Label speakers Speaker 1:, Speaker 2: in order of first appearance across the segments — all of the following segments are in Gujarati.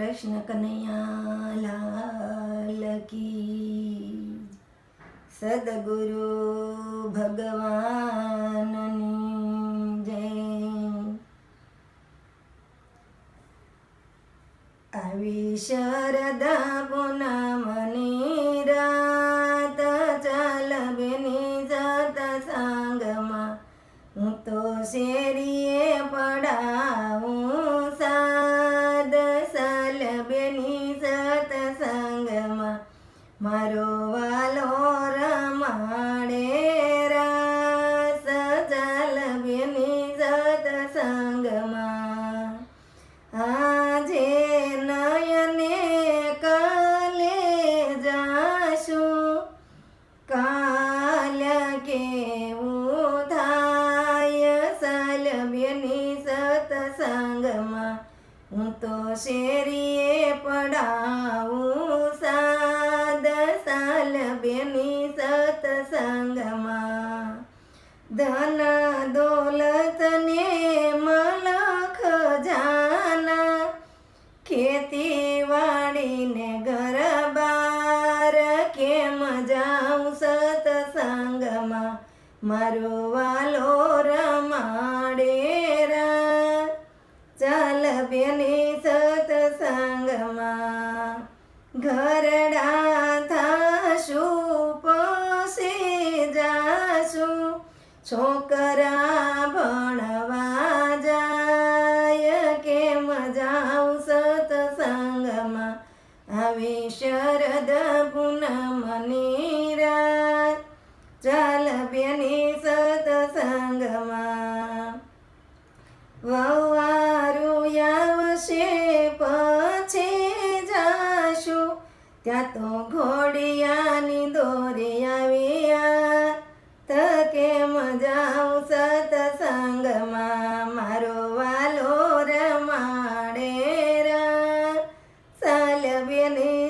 Speaker 1: કૃષ્ણ કનૈયા લાલ કી. સદગુરુ ભગવાનની શેરીએ પડાવું સાદ સાલ બેની સતસંગમાં ધન દોલતને મલખ જાના. ખેતીવાડીને ઘર બાર કેમ જાઉં સતસંગમાં મારો વાલો છોકરા ભણવા જાય કે મજાઉ સતસંગમાં? આવી શરદ પૂનમની રાત ચાલ બેની સતસંગમાં. વવારું આવશે પછી જાશું. ત્યાં તો ઘોડિયાની દોરી આવ્યા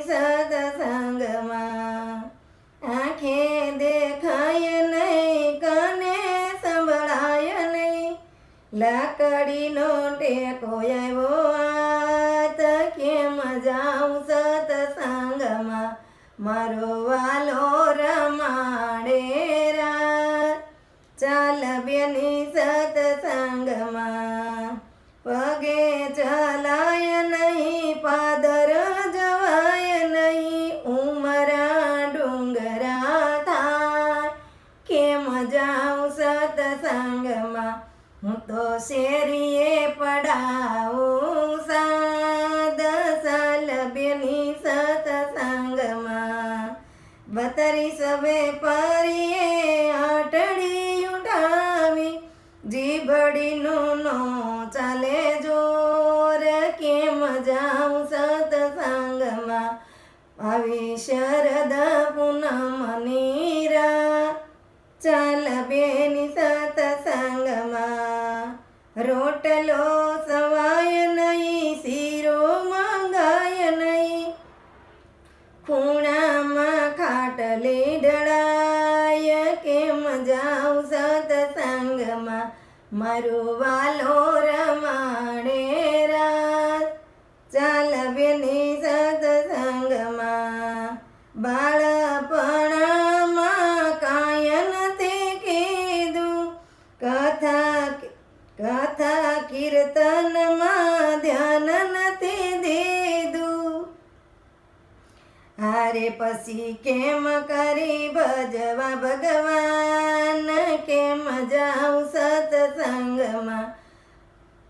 Speaker 1: સતસંગમાં આંખે દેખાય નહીં કને સંભળાય નહીં લાકડીનો ટેકો આવ્યો આત કેમ જાઉં સતસંગમાં મારો વાલો રમાડે રા ચાલ બેની સતસંગમાં બેની સતસંગમાં બતરી સવે પરીએ આટડી ઉઠાવી. જીબડીનું નો ચાલે જોર, કેમ જાઉં સતસંગમાં આવી શરદ પૂનમની રા ચાલ બેની સતસંગમાં રોટલો મારો વાલો રમાડે રાત ચાલ બેની સતસંગમાં બાળપણમાં કાંઈ નથી કીધું. કથા કથા કીર્તનમાં હારે પછી કેમ કરી ભજવા ભગવાન? કેમ જાઉં સત્સંગમાં?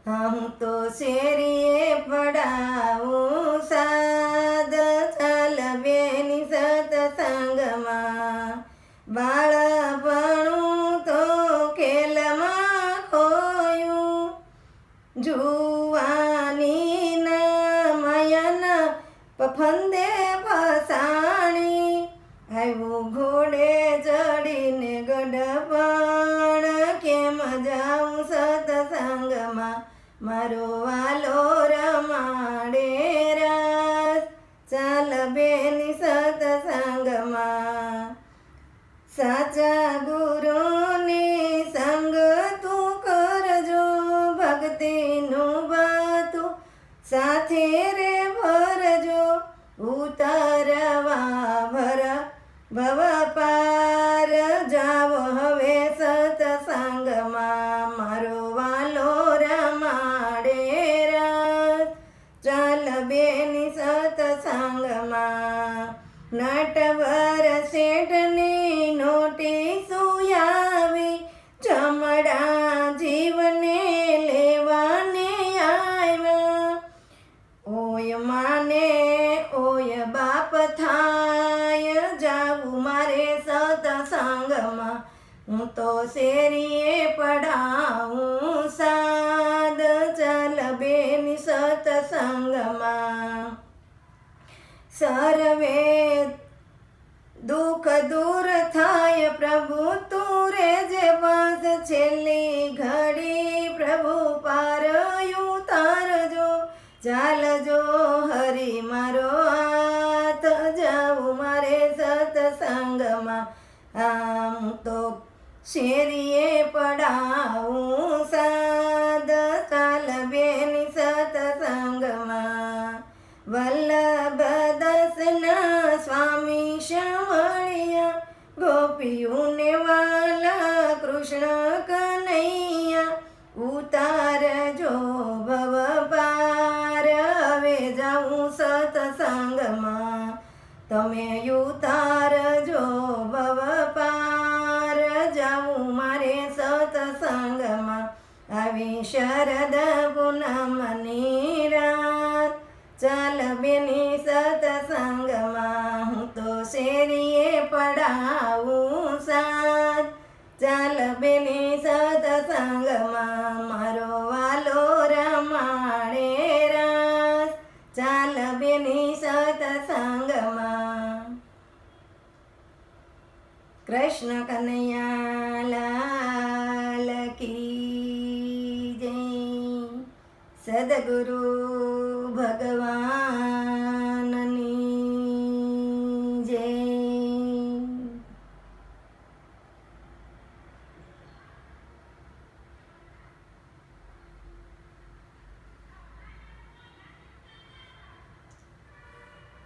Speaker 1: હું તો શેરીએ પડાવું સાદ ચાલ બેની સત્સંગમાં. બાળપણું તો ખેલમાં ખોયું. જુવાની ના મયન પફંદે ફસાણી આવ્યું ઘોડે ચડીને ગડપણ કેમ જાઉં સતસંગમાં? મારો વાલો उतरवा भर भव શેરીએ પડાવું સાદ ચાલ બેની સતસંગમાં સર્વે દુઃખ દૂર થાય પ્રભુ તું રે જે બસ છેલ્લી ઘડી પ્રભુ પારયું તારજો, ચાલજો હરી મારો હાથ, જાઉં મારે સતસંગમાં આમ તો શેરીએ પડાવું સાદ તલબેની સતસંગમાં વલ્લભ દસના સ્વામી શ્યામળિયા ગોપીઓને વાલા કૃષ્ણ કનૈયા. ઉતારજો ભવ પાર હવે જાઉં સતસંગમાં તમે ઉતારજો ભવ આવી શરદ પૂનમની રાત ચાલ બેની સતસંગમાં હું તો શેરીએ પડાવું સાત ચાલ બેની સતસંગમાં મારો વાલો રમાડે રાસ ચાલ બેની સતસંગમાં કૃષ્ણ કનૈયા સદગુરુ ભગવાન